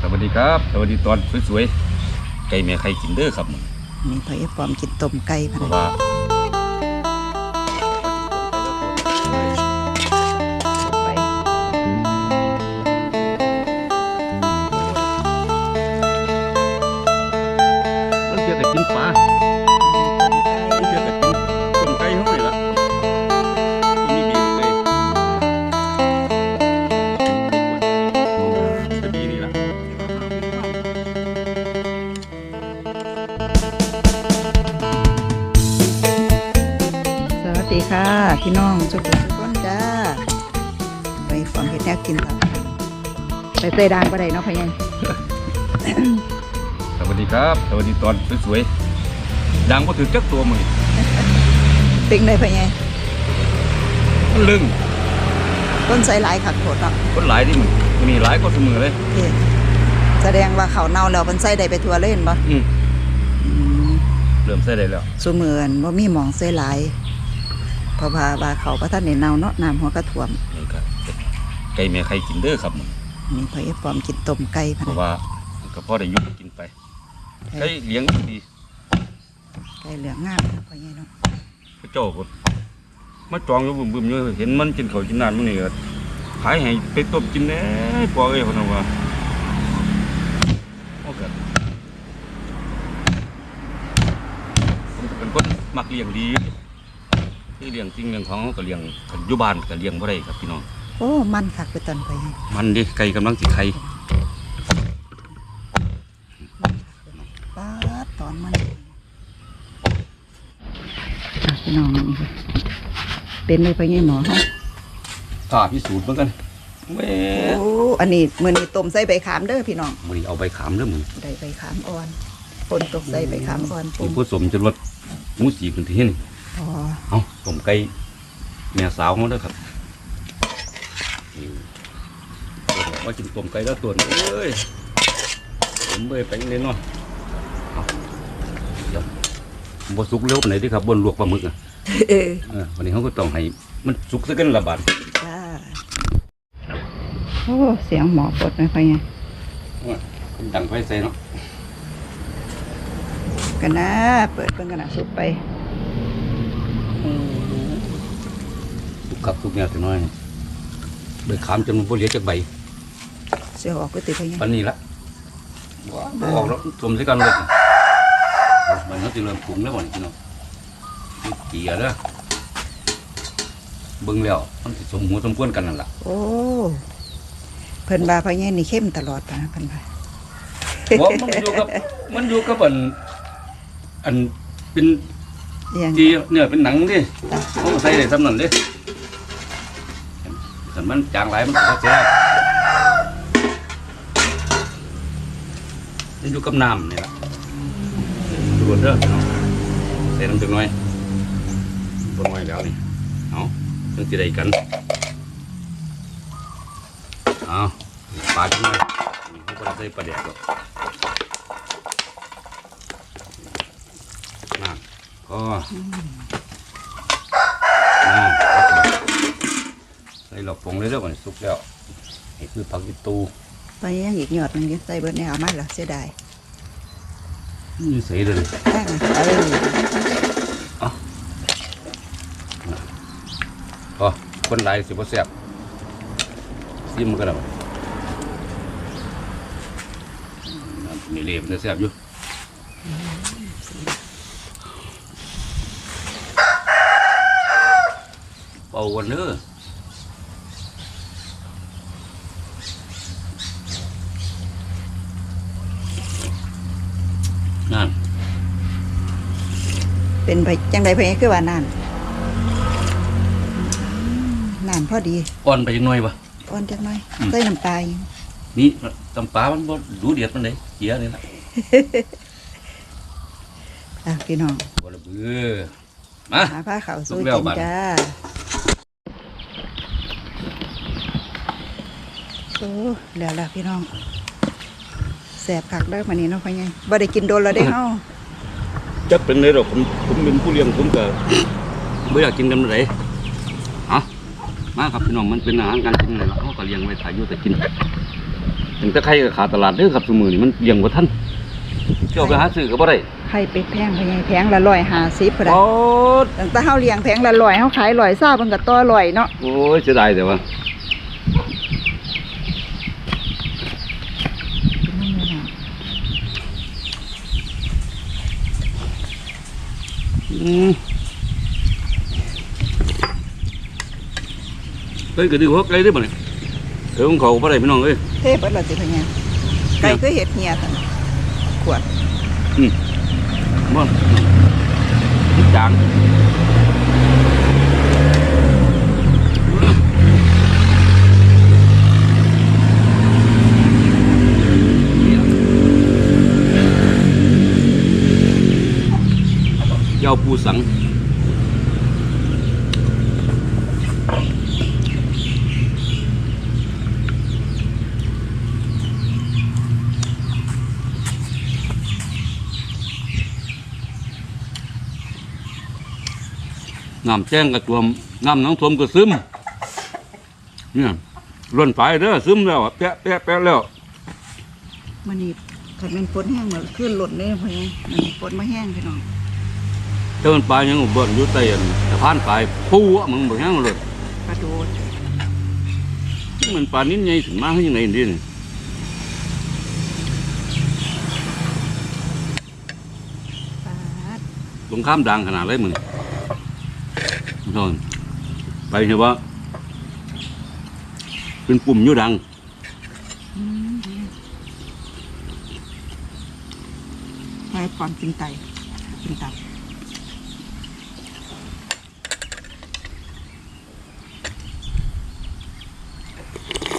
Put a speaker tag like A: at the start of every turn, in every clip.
A: สวัสดีครับ สวัสดีตอนสวยๆไก่แม่ไข่กินเด้อครับ
B: นี่พอเอฟปอมกินต้มไก่พะ
A: เพราะ
B: นะ
A: ว่า
B: ดีค่ะ พี่น้องสุขทุกคนจ้า ไปฟอมเฮ็ดแนวกินต่อไปเตยดางก็ได้เนาะพ่อใหญ่
A: สวัสดีครับ สวัสดีตอนสวยๆดังมาถึงจักตัวมึง
B: ปิ้งได้พ่อใหญ่
A: มันลึง
B: ต้นไทรหลายขัดโผดเนาะ
A: คนหลายที่มึงมีหลายก็เสมอเลย
B: เอ๊ะแสดงว่าเขาวเน่าแล้วมันใส่ได้ไปทั่วเลยเห็นบ่
A: อืม
B: อืม
A: เริ่มใส่ได้แล้ว
B: ซุมือนว่ามีหมองใส่หลาย เพราะว่าว่าเขาพระท่านได้เน่าเนาะน้ำหัวกระถ่วม
A: นี่ครับไก่แม่ไข่กินเด้อครับมึง
B: นี่พอเอฟปอมกินต้มไก่พะ
A: เพราะ
B: นะ
A: ว่าก็พอได้อยุ่กินไปไก่เลี้ยงดี
B: ไก่เหลืองงามนะพ่อใหญ่เนาะ
A: พระเจ้าก็มาจองอยู่บึมๆอยู่เห็นมันกินเขาวกินน้ำมันนี่ก็ขายให้ไปต้มกินแหน่ปอเอ้ยพะนันว่าโอเคผมก็เป็นคนมักเลี้ยงดี ที่เลี้ยงจริงเลี้ยงของเขาก็เลี้ยงกันอยู่บ้านก็เลี้ยงบ่ได้ครับพี่น้อง
B: โอ้ มันคักไปตอนพ่อใหญ่
A: มันดิไก่กำลังสิไข่
B: ป้าดตอนมันอะพี่น้องนี่ค่ะเป็นเลยพ่อใหญ่หมอฮะ
A: ถ้าพิสูจน์เหมือนกันแหม่
B: โอ้อันนี้มื้อนี้ต้มใส่ใบขามเด้อพี่น้อง
A: มือนี้เอาใบขามเด้อมึง
B: ได้ใบขามอ่อนปนตกใส่ใบขามอ่อนป
A: มี
B: น
A: ผสมจนว่าหมูสีขึ้นที่นี่
B: อ๋อ
A: เอาต้มไก่แม่สาวเขาเด้อครับนี่ว่ากินต้มไก่แล้วตัวนี้เอ้ยผมเบยไปเลยเนาะเอาเดี๋ยวบ่สุกเร็วปานไหนเดิครับบนลวกปลาหมึกอะ
B: เออ
A: เออวันนี้เขาก็ต้องให้มันสุกซะกันละบาด
B: จ้าโอ้เสียงหมอปดไหมพ่อใหญ่
A: มันดังไฟใส่เนาะ
B: กันนะ เปิดเพิ่นกันนะสุกไป
A: สุกกับสุกเนี่ยถึงน้อยใบขามจนมันบ่เหลือจากใบ
B: เสียออกก็ติพ่อใหญ่
A: ปันนี้ละว้าวบ่ออกแล้วต้มใส่กันเลยมันเขาจะเริ่มปรุงแล้วบ่นี่พี่น้องนี่เกลียเด้อเบิ่งแล้วมันสิสมหัวสมควรกันนั่นล่ะ
B: โอ้เพิ่นว่าพ่อใหญ่นี่เข้มตลอดปะนะเพิ่นว่า
A: เพราะมันอยู่กับมันอยู่กับอันอันเป็น
B: เลี้ยง
A: ที่เนี่ยเป็นหนังดิเขาก็ใส่ได้สำนั่นเด้แต่มันจางหลายมันก็แซ่บมันอยู่กับน้ำนี่ล่ะดูรสเด้อพี่น้องใส่น้ำจักหน่อยบ่น้อยแล้วนี่เอาจังสิได้กันเอาปลาจังหน่อยนี่เขาบ่ได้ใส่ปลาแดกหรอก นั่น ก็นั่นใส่หลอกปงเลยแล้วมันสุกแล้วนี่คือผักอีตู
B: ไปยังอีกหยอดหนึงอยู่ใส่เบิดแนวมาแล้วเสียดาย
A: นี่ใส่เลย
B: แป้งเออ
A: ก็คนหลายสิบ่แซ่บซิมมันก็ได้นี่เรียบเนี่ยแซ่บอยู่ เป่าวันเด้อนั่น
B: เป็นไปจังไดพ่อใหญ่คือว่านั่นนั่นพอดี
A: อ่อนไปจังหน่อยปะ
B: อ่อนจักหน่อย
A: อืม
B: ใส่น้ำตาลอยู่
A: นี่ตำปลามันบ่ดูเดือดมันเลยเกียนี่ละ
B: อะพี่น้อง
A: บ่ละเบือมา
B: หาผ้าขาว
A: สุ
B: สู้
A: กแล้ว
B: กิน
A: บัด
B: จ้า โอ้แล้วล่ะพี่น้องแสบผักได้มานี่เนาะพ่อใหญ่บ่ได้กินโดนแล้วได้เฮา
A: จักเป็นไดดอกผมผมเป็นผู้เลี้ยงผมก็บ่อยากกินกันไดเอามาครับพี่น้องมันเป็นอาหารการกินเลยล่ะเฮาก็เลี้ยงไว้ถ่ายอยู่แต่กินถึงตะไคร้ก็ขาดตลาดเด้อครับสมือนี่มันเลี้ยงบ่ทันเจ้าไปหาซื้อก็บ่ได้
B: ไข่เป็ดแพงพ่อใหญ่แพงละร้อยห้าสิบพอได้
A: โอ้
B: ตั้งแต่เฮาเลี้ยงแพงละร้อยเฮาขายร้อยซ่าเพิ่นก็ต่อร้อยเนาะ
A: โอ้ยเสียดายแต่ว่า เฮ้ยก็ดีหัวไกลได้บ่เนี่ยเดี๋ยวของเขาบ่ได้พี่น้องเอ้ย
B: เทเบิดละสิพ่อใหญ่ไก่คือเห็ดเหียซั่นขวด
A: บ่จางาปูสัง น้ำแจ้งกระตวม น้ำน้องทมก็ซึม เนี่ยล้นไปเด้อซึมแล้วอะแปะแปะแปะแล้ว
B: มื้อนี้คันแม่นฝนแห้งเหมือนขึ้นหล่นเด้พ่อใหญ่มันฝนมาแห้งพี่น้อง
A: เจ้ามันปลายังอุบ่นอยู่ใต้อันสะพานปลายปูอะมึงบ่ยังเลย
B: กระโดด
A: มันปลานิ้นใหญ่ถึงมาให้ยังไงนี่นี่
B: ปาด
A: ตรงข้ามดังขนาดไรมึงโทนไปเห็นว่า เป็นปุ่มยู่ดัง
B: อืมไปความกินไตกินตับ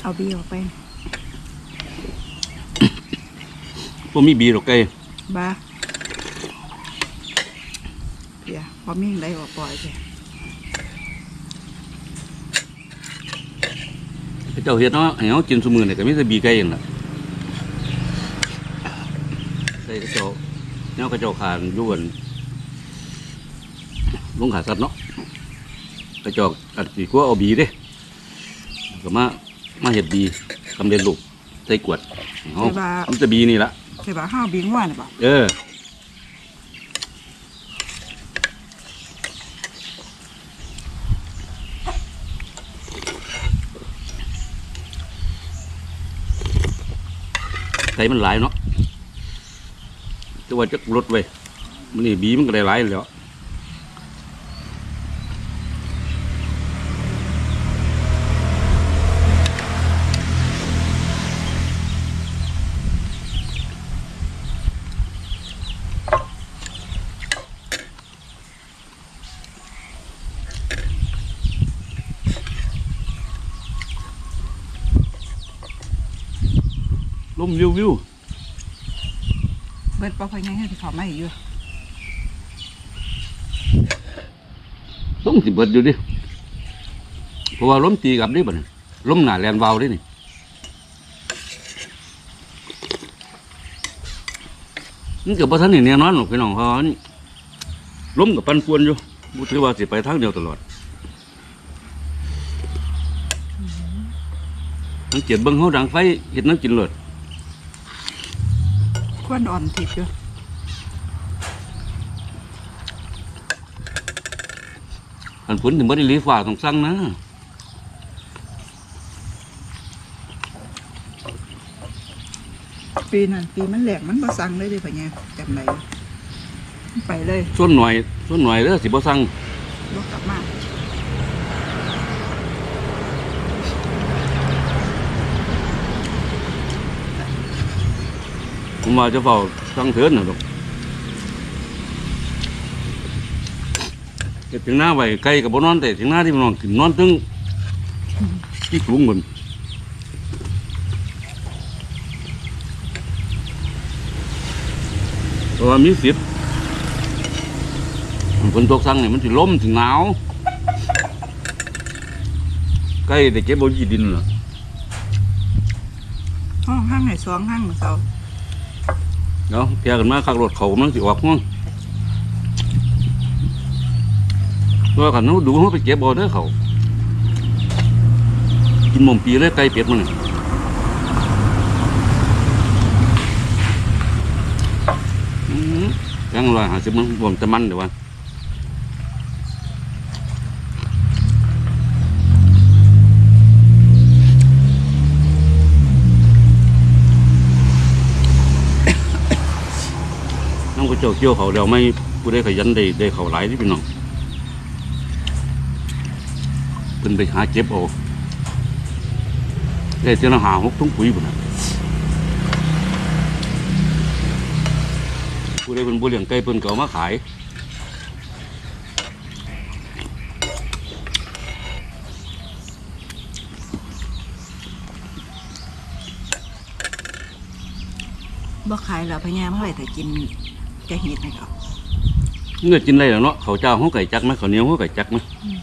B: เอาบีออกไป
A: พวกมีบีหรอกไก่
B: บ้าเดี๋ยวพอมีอะไรออกปล่อยไป
A: พระเจ้าเฮ็ดเนาะให้เฮากินซุมื้อนี่ก็มีแต่บีไก่นั่นล่ะใส่กระเจ้าแนวกระเจ้าขานอยู่กันลงขาสัตว์เนาะกระเจอกอัดสิกลัวเอาบีเด้ก็มา มาเฮ็ดบีสำเร็จรูปใส่กวดให้เฮามันจะบีนี่ล่ะ
B: ใช่ป่ะห้าวบิงว่าน่ะป่ะ
A: เออใส่มันหลายเนาะแต่ว่าจะลดไว้มันนี่บีมันก็ได้หลายแล้ว ลมวิววิว
B: เบิดปลาพยังให้ที่เขามาอีกอยู่
A: ต้องสิเบิดอยู่ดิเพราะว่าลมตีกลับนี่บ่เนี่ยลมหนาแลนวาวดินี่มันกับพระท่านนี่แน่นอนหรอกพี่น้องเขานี่ลมกับปันป่วนอยู่บุถือว่าสิไปทางเดียวตลอดมันเกียดเบิ้งเขาดังไฟเห็ดน้ำกินเลย
B: ควนอ่อนทิพย์อยู่
A: อันผลถึงบ่ได้รีฟ้าต้องสั่งนะ
B: ปีนั้นปีมันแหลกมันบ่สั่งเลยเดิพะยังจำได้มันไปเลย
A: ส่วนหน่อยส่วนหน่อยเด้อสิบ่สั่ง
B: บ่กลับมา
A: ผมว่าจะเฝ้าสั่งเถินนะดอกเก็บถึงหน้าไว้ไก่กับบ่นอนแต่ถึงหน้าที่มันนอนขึ้นนอนถึงที่สูงเหมือนเพราะว่ามีสิทธิ์ฝนตกสั่งเนี่ยมันสิล้มถึงหนาวไก่ได้เก็บบ่ยีดินเหรอ
B: ห้องห้างไหนสองห้างเหมือนเขา
A: เนาะเพียกันมาขับรถเขากำลังสิออกห้องว่ากันนู้ดูเขาไปเก็บบอลเด้อเขากินหม่อมปีเลยไก่เป็ดมันยังไอหาสิมันบวมแต่มันเดี๋ยววัน เจ้าเกี่ยวเขาเดียวไม่ผู้ได้ขยันได้ได้เขาหลายที่พี่น้องเพิ่นไปหาเก็บเอาได้เจ้าหาหกถุงปุ๋ยพุ่นะผู้ได้เพิ่นบ่เลี้ยงไก่เพิ่นก็เอามาขาย
B: บ่ขายแล้วพะยามื่อไหร่แต่กิน แกงเห็ดนี่ก็
A: เงือกินได้แล้วเนาะเขาเจ้าเขาไก่จักไหมเขาเหนียวเขาไก่จักไหม
B: อืม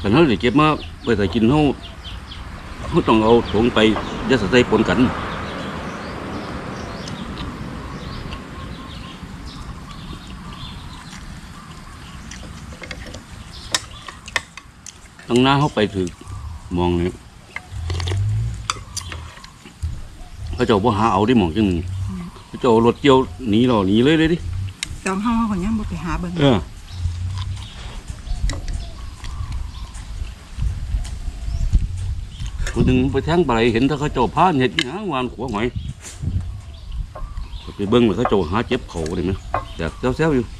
A: คันเขาได้เก็บมาไปใส่กินเขาเขาต้องเอาถุงไปยัดใส่ปนกันตั้งหน้าเขาไปถือมองเนี่เขาจ้าบ่หาเอาได้มองจังหนึ่ง เขาเจ้ารถเกี่ยวหนีเราหนีเลยเลยดิ
B: จอมเฮาคนยังบ่ไปหาเบิ่ง
A: เออคนหนึ่งไปแทงปลาไหลเห็นถ้าเขาเจ้าพานเห็ดนี่หาวานขัวหอยไปเบิ้งเลยเขาเจ้าหาเจ็บเข่าเลยไหมแต่เซลๆอยู่เอา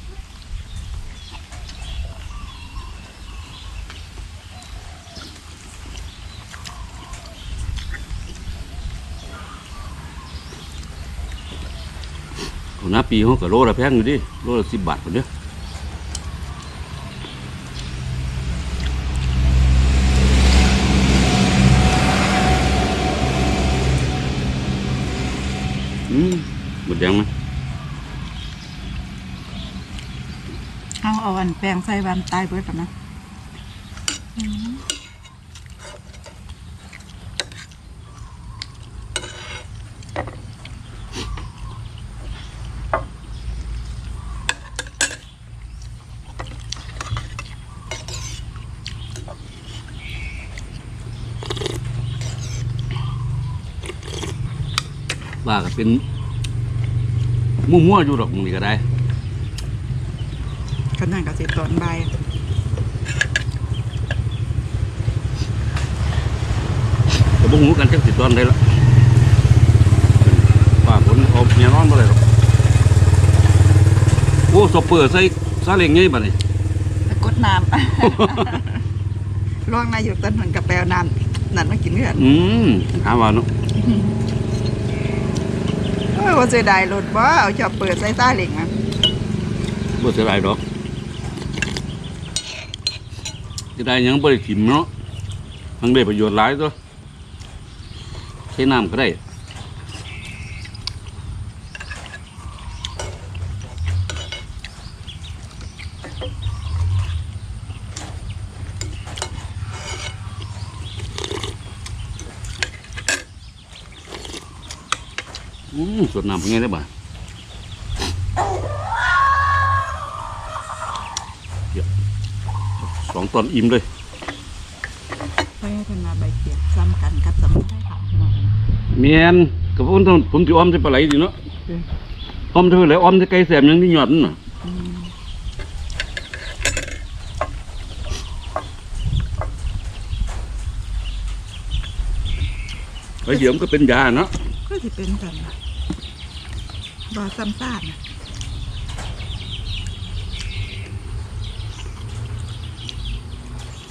A: ปีเขาก็โลละแพงอยู่ดิโลละสิบบาทคนเดียวอืมหมดแดงไหม
B: เอาเอาอันแปลงใส่วันตายเบิดกันนะ
A: ว่าก็เป็นมั่วๆอยู่ดอกมึงนี่ก็ได้
B: ก็นั่นก็สิตอนบ่าย
A: แต่บ่หูกันจักสิตอนได้ละว่าผลเอาเมียนอนบ่ได้หรอกโอ้สอบเปิดใส่ซาเล้งไงบัดนี้
B: ไปกดน้ำล่วงนายอยู่ต้นหันกับแปลวน้ำนั่นมากินเพื่อน
A: อืมหาว่าเนาะ
B: โอ้ยว่าเสียดายรถบ่เอาชอบเปิดใส่ซาเหล็กนะ
A: บ่เสียดายหรอกเสียด้หยังบ่ได้ถิ่มเนาะทั้งได้ประโยชน์หลายตัวใช้น้ำก็ได้ สดน้ำเป็นไงได้บ่าเดี๋ยวสองตอนอิ่มเลย
B: ไปให้เพิ่นมาใบเขียดซ้ำกันกับสมุนไพรขาวพี่น้อง
A: เมียนกับผมต้องผมจะอ้อมจะปลาไหลดีเนาะ
B: เออ
A: อ้อมจะปลาไหลอ้อมจะไก่แสบยังนี่หยอดนั่นน่ะ
B: อืม
A: ไอ้เดี๋ยวมันก็เป็นยาเนาะ
B: ก็สิเป็นกัน นะบ่ซ้ำซ่านนะ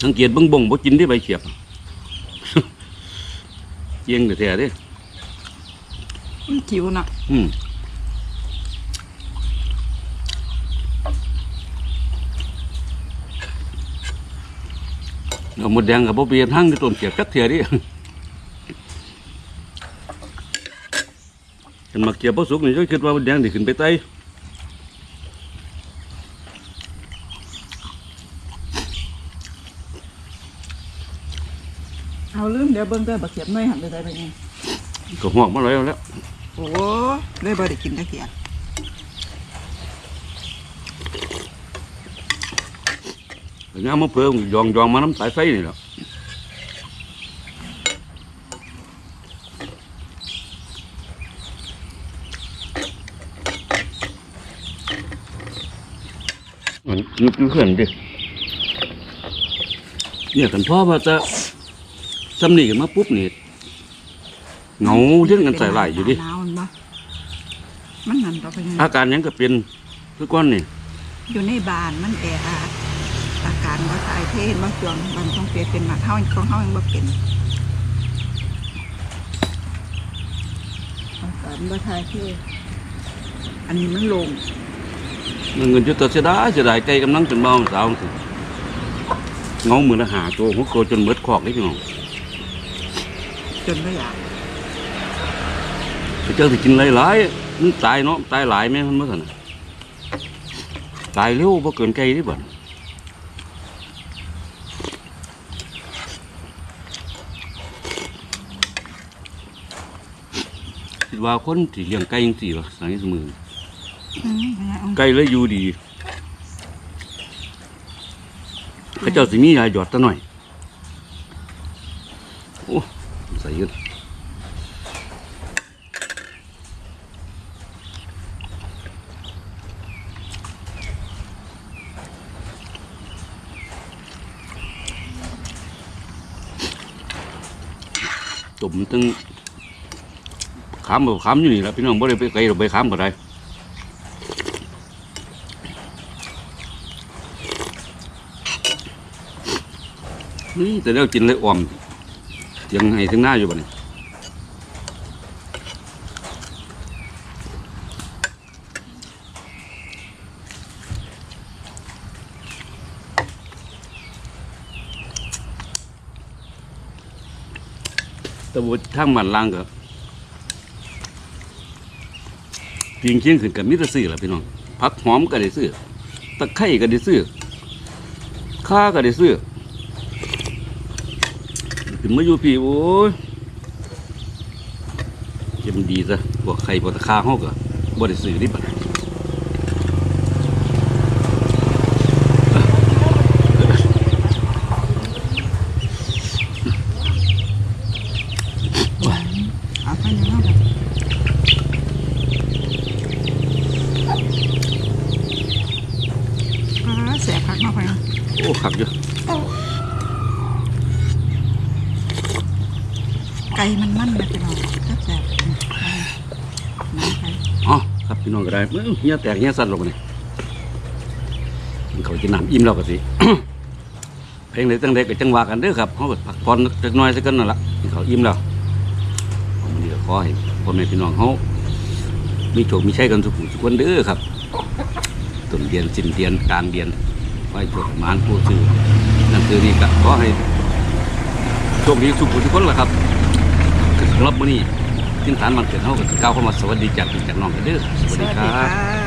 A: สังเกตเบิ่งบ่งบ่กินที่ใบเขียบเจียงแต่แท้ๆเด้
B: มันจิ๋วน่ะ
A: อืมเอาหมดแดงกับบ่เปลี่ยนทั้งที่ต้นเขียบจักเทียดิ เห็นมาเกียบบ่สุกนี่ก็คิดว่าหมดแดงสิขึ้นไปไต
B: เอาลืมเดี๋ยวเบิ่งเด้อบักเขียดน้อยหันไปได้ไปไง
A: ก็ห่วงมาแล้วแล้ว
B: โอ้เลยบ่ได้กินตะเขียด
A: แต่งามมาเพิ่มยองยองๆมาน้ำสายไฟนี่แหละ มันนึกเพื่อนดิเนี่ยกันพ่อว่าจะซ้ำนี่กันมาปุ๊บนี่เหงาเรื่องกันใส่ไหลอยู่ดิ
B: หนาวมันบ่มันนั่นต่อไปยัง
A: อาการหยังก็เป็นคือก้อนนี่
B: อยู่ในบ้านมันแออัดอาการว่าสายเทศบางช่วงมันต้องเปลี่ยนเป็นหมักเฮาของเฮายังบ่เป็นอาการว่าสายเทศอันนี้มันลง
A: เงินจุดตัวเสียดายเสียดายไกลกำลังจนเบาสาวสิเหงามือละหาตัวหัวโคจนเบิดคอกนี่พี่น้อง
B: จนไม่อยาก
A: ไปเจอสิกินหลายๆมันตายเนาะตายหลายแม่มันเมื่อสันน่ตายเร็วบ่เกินไกลที่บ่นคิดว่าคนที่เลี้ยงไก่ยังสี่วะสังเกตมือ
B: อืม ไม่เอา
A: ไก่เลยอยู่ดีเขาเจ้าสิมียาหยอดตะหน่อย โอ้ใส่เยอะตุ่มตึงขามบ่ขามอยู่นี่แหละพี่น้องบ่ได้ไปไกลหรอกไปขามก็ได้ นี่แต่แล้วกินเลยอ่อมยังให้ถึงหน้าอยู่บ่เนี่ยตะบูททางมันล่างกับพิงเคียงขึ้นกับมิตรซื้อแหละพี่น้องผักหอมก็ได้ซื้อตะไคร้ก็ได้ซื้อข้าก็ได้ซื้อ ถึงมาอยู่พี่โอ้ยเก็มันดีซะพวกไข่พวกตะคาห้องก็บ่ได้ซื้อนี่บัด
B: เอาไปยังเอาแบบอ่าแสบคักเนาะไป
A: โอ้ขักอยู่
B: ไก่มันมันนะพี่น้องก็แสบอืมน้ำไก่
A: อ๋อครับ พี่น้องก็ได้เอ้ยเฮียแตกเฮียสั่นลงมาเนี่ยเขาจะนำอิ่มเราก็สิ เพลงไหนตั้งแต่ก็จังหวะกันเด้อครับเขาก็พักผ่อนจักน้อยสักกันนั่นละเขาอิ่มแล้ววันนี้ก็ขอให้พ่อแม่พี่น้องเขามีโชคมีชัยกันสุขสุขคนเด้อครับต้นเดือนสิ้นเดือนกลางเดือนไว้โชคมานผู้ซื้อนั่นคือนี่ก็ขอให้โชคดีสุขทุกคนล่ะครับสำหรับมื้อนี้ ทิ้งฐานมันเกิดเฮาก็สิก้าวเข้ามาสวัสดีจากพี่จากน้องกันเด้อสวัสดีครั
B: บ